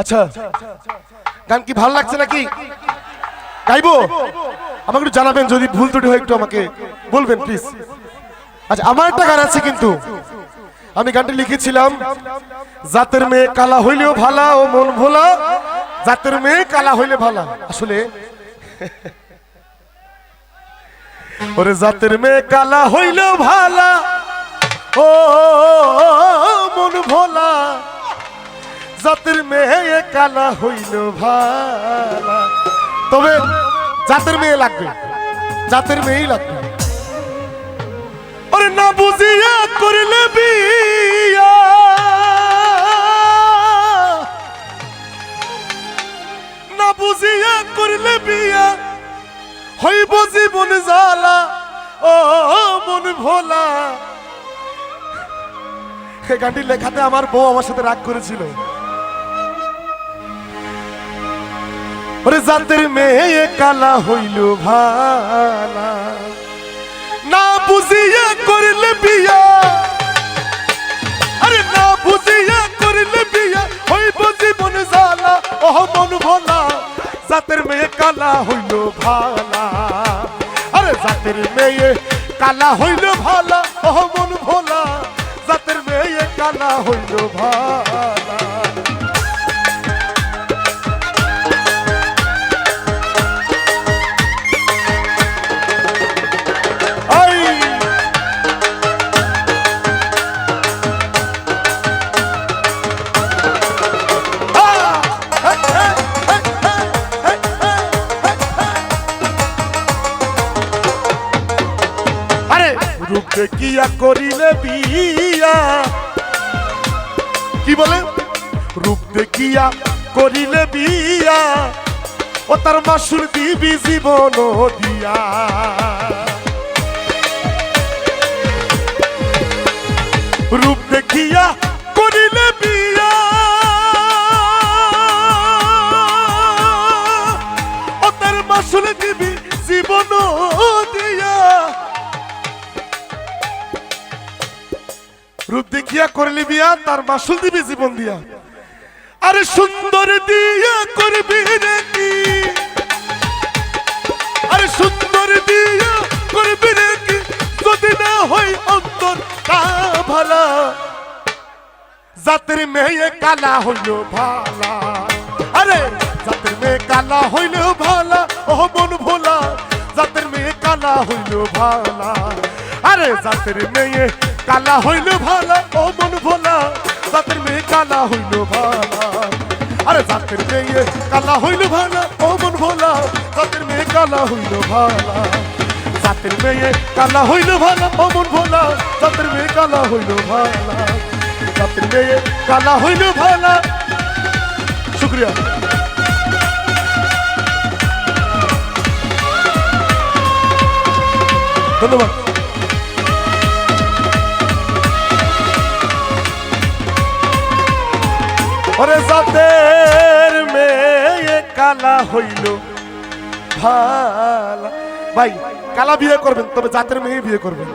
আচ্ছা গান কি ভালো লাগছে নাকি? গাইবো? আমাকে একটু জানাবেন যদি ভুল ত্রুটি হয় একটু আমাকে বলবেন প্লিজ আচ্ছা আমার একটা গান আছে কিন্তু। আমি গানটি লিখেছিলাম, জাতের মেয়ে কালা হইলেও ভালা ও মন ভোলা, জাতের মেয়ে কালা হইলে ভালা। আসলে, ওরে জাতের মেয়ে কালা হইলেও ভালা, ও মন ভোলা। জাতের মেয়ে কালা হইল ভালা। তবে জাতের মেয়ে লাগবে, জাতের মেয়েই লাগবে। ওরে না বুঝিয়া করিলে বিয়া। না বুঝিয়া করিলে বিয়া। হইব জীবন জ্বালা, ও মন ভোলা। গানটি লেখাতে আমার বউ আমার সাথে রাগ করেছিল। ওরে জাতের মেয়ে কালা হইল ভালা। না বুঝিয়া করিলে বিয়া। আরে না বুঝিয়া করিলে বিয়া। হইব জীবন জ্বালা ওহ মন ভোলা। জাতের মেয়ে কালা হইল ভালা। আরে জাতের মেয়ে কালা হইল ভালা ওহ মন ভোলা। জাতের মেয়ে কালা হইল ভালা। রূপ দেখিয়া করিলে বিয়া? কি বলে? রূপ দেখিয়া করিলে বিয়া? ও তার মাসুর দিবি জীবন দিয়া। রূপ দেখিয়া করিলে বিয়া? ও তার মাসুল দিবি জীবন রূপ দেখিয়া করলি বিয়া, তার মাসুল দিবি জীবন দিয়া। আরে সুন্দর দিয়া করবি রে কি? আরে সুন্দর দিয়া করবি রে কি? যদি না হই অন্তর তা ভালা। জাতের মেয়ে কালা হইল ভালা। আরে জাতের মেয়ে কালা হইল ভালা ও মন ভোলা। জাতের মেয়ে কালা হইল ভালা। আরে জাতের মেয়ে কালা হইল ভালা, ও মন ভোলা। জাতের মেয়ে কালা হইল ভালা। আরে জাতের মেয়ে কালা হইল ভালা, ও মন ভোলা। জাতের মেয়ে কালা হইল ভালা। জাতের মেয়ে কালা হইল ভালা, ও মন ভোলা। জাতের মেয়ে কালা হইল ভালা। জাতের মেয়ে কালা হইল ভালা। শুক্রিয়া। ধন্যবাদ। ওরে যাদের মেয়ে, কালা হইল। ভালা ভাই, কালা বিয়ে করবেন, তবে জাতের মেয়ে বিয়ে করবেন।